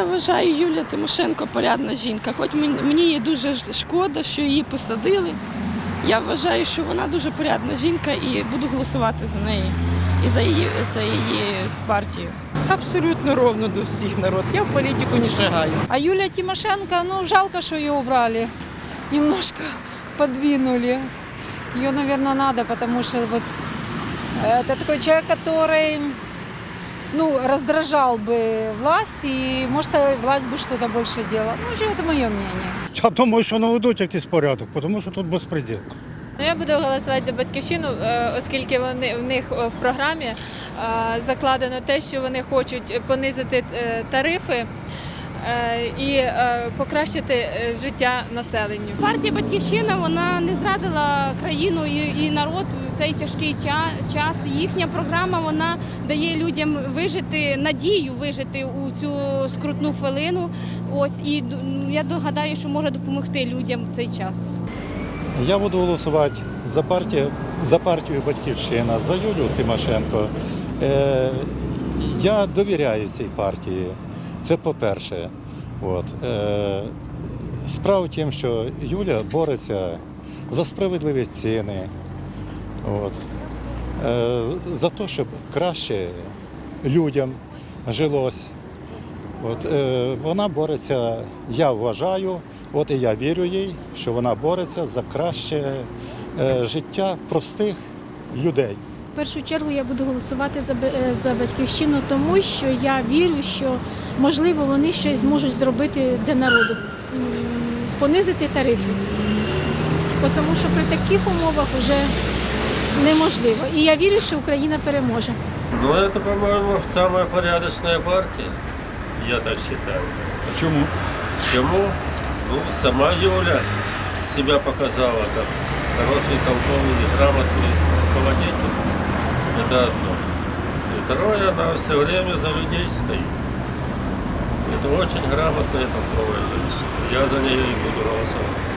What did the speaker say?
я вважаю, Юлія Тимошенко порядна жінка. Хоч мен- мені її дуже ж- шкода, що її посадили. Я вважаю, що вона дуже порядна жінка і буду голосувати за неї і за її, за її партію. Абсолютно ровно до всіх народ. Я в політику не шагаю. А Юлия Тимошенко, ну, жалко, что ее убрали. Немножко подвинули. Ее, наверное, надо, потому что вот э, это такой человек, который ну, раздражал бы власть, и, может, э, власть бы что-то больше делала. Ну, в общем, это мое мнение. Я думаю, що наведуть якийсь порядок, тому що тут безпреділ. Ну, я буду голосувати за батьківщину, е, оскільки вони в них е, в програмі е, закладено те, що вони хочуть понизити е, тарифи е, і е, покращити е, життя населенню. Партія Батьківщина вона не зрадила країну і, народ в цей тяжкий ча- час. Їхня програма вона дає людям вижити надію вижити у цю скрутну хвилину. Ось і я догадаю, що може допомогти людям в цей час. Я буду голосувати за партію, за партію Батьківщина, за Юлію Тимошенко. Е, я довіряю цій партії. Це по-перше. От. Е, справа в тім, що Юля бореться за справедливі ціни. От. Е, за те, щоб краще людям жилось. От, е, вона бореться, я вважаю, от і я вірю їй, що вона бореться за краще життя простих людей. В першу чергу я буду голосувати за, Б- е, за батьківщину, тому що я вірю, що можливо вони щось зможуть зробити для народу, М, понизити тарифи. Бо Тому що при таких умовах вже неможливо. І я вірю, що Україна переможе. Ну, это, по-моему, самая порядочная партия. Я так считаю. Чому? Чему? Ну, сама Юля себя показала как хороший, толковый, грамотный руководитель. Это одно. И второе, она все время за людей стоит. Это очень грамотная, толковая женщина. Я за нее и буду голосовать.